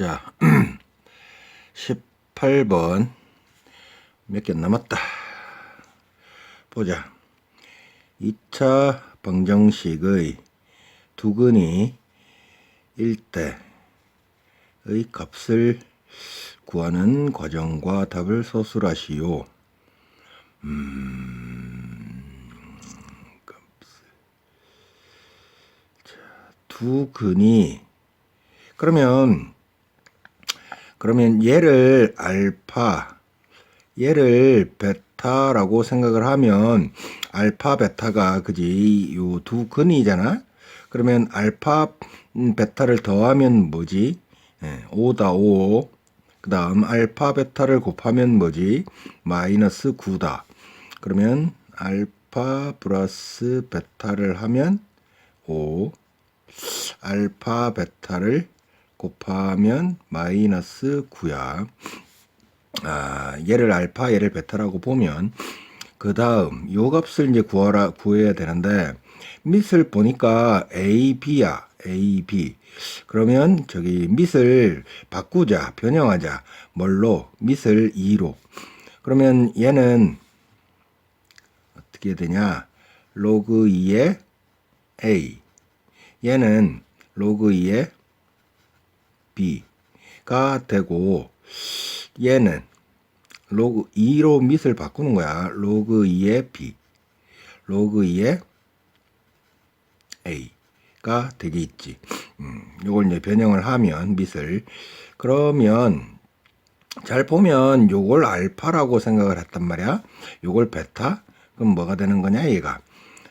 자, 18번 몇 개 남았다. 보자. 2차 방정식의 두근이 1대의 값을 구하는 과정과 답을 서술하시오. 두 근이 그러면 그러면 얘를 알파 얘를 베타라고 생각을 하면 알파 베타가 그지? 요 두 근이잖아? 그러면 알파 음, 베타를 더하면 뭐지? 예, 5다 5 그다음 알파 베타를 곱하면 뭐지? 마이너스 9다. 그러면 알파 플러스 베타를 하면 5 알파 베타를 곱하면 마이너스 9야. 아, 얘를 알파, 얘를 베타라고 보면 그 다음 요 값을 이제 구하라 구해야 되는데 밑을 보니까 A, B야. A, B. 그러면 저기 밑을 바꾸자, 변형하자. 뭘로? 밑을 2로. 그러면 얘는 어떻게 되냐? 로그 2의 A. 얘는 로그 2의 b가 되고 얘는 로그 2로 밑을 바꾸는 거야. 로그 2의 b 로그 2의 a가 되겠지. 음, 요걸 이제 변형을 하면 밑을 그러면 잘 보면 요걸 알파라고 생각을 했단 말이야. 요걸 베타 그럼 뭐가 되는 거냐 얘가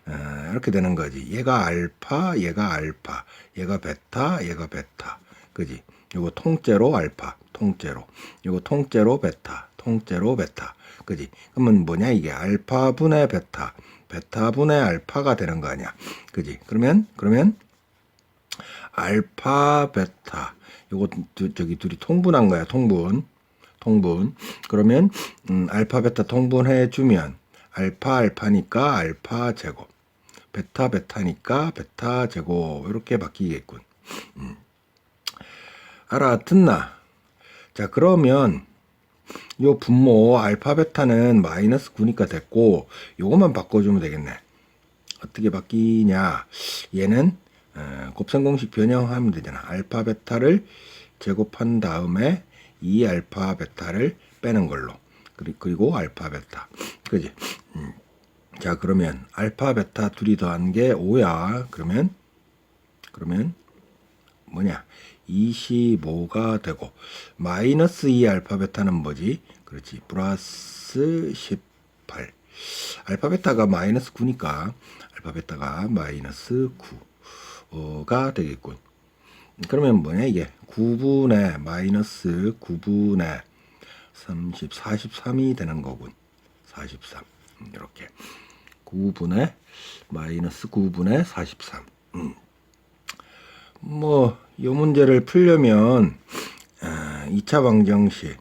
어, 이렇게 되는 거지. 얘가 알파, 얘가 알파, 얘가 베타, 얘가 베타. 그지? 요거 통째로 알파, 통째로. 요거 통째로 베타, 통째로 베타. 그지? 그러면 뭐냐 이게 알파 분의 베타, 베타 분의 알파가 되는 거 아니야. 그지? 그러면 그러면 알파 베타 요거 두- 저기 둘이 통분한 거야. 통분. 통분. 그러면 음, 알파 베타 통분해 주면 알파 알파니까 알파 제곱. 베타 베타니까 베타 제곱 이렇게 바뀌겠군. 음. 알아듣나? 자 그러면 요 분모 알파 베타는 마이너스 9니까 됐고 요것만 바꿔주면 되겠네. 어떻게 바뀌냐? 얘는 어, 곱셈 공식 변형하면 되잖아. 알파 베타를 제곱한 다음에 이 알파 베타를 빼는 걸로. 그리- 그리고 알파 베타. 그지? 음. 자 그러면 알파 베타 둘이 더한 게 5야. 그러면 그러면 뭐냐? 25가 되고 마이너스 2 알파 베타는 뭐지? 그렇지. 플러스 18. 알파 베타가 마이너스 9니까 알파 베타가 마이너스 9가 되겠군. 그러면 뭐냐 이게 9분의 마이너스 9분의 30, 43이 되는 거군. 43. 음, 이렇게 9분의 마이너스 9분의 43. 음. 뭐, 이 문제를 풀려면, 아, 2차 방정식,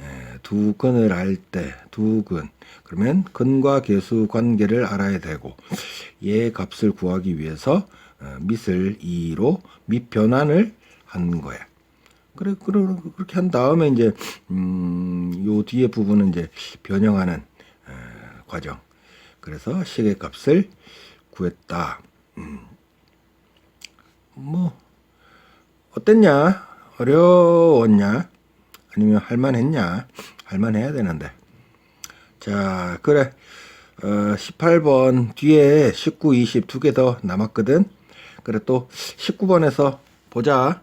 에, 두 근을 알 때, 두 근, 그러면 근과 계수 관계를 알아야 되고, 얘 값을 구하기 위해서, 어, 밑을 2로 밑 변환을 한 거야. 그래, 그렇게 한 다음에 이제, 음, 요 뒤에 부분은 이제 변형하는, 에, 과정. 그래서 시계 값을 구했다. 뭐 어땠냐? 어려웠냐? 아니면 할만했냐? 할만해야 되는데. 자, 그래. 어, 18번 뒤에 19, 20 두 개 더 남았거든. 그래 또 19번에서 보자.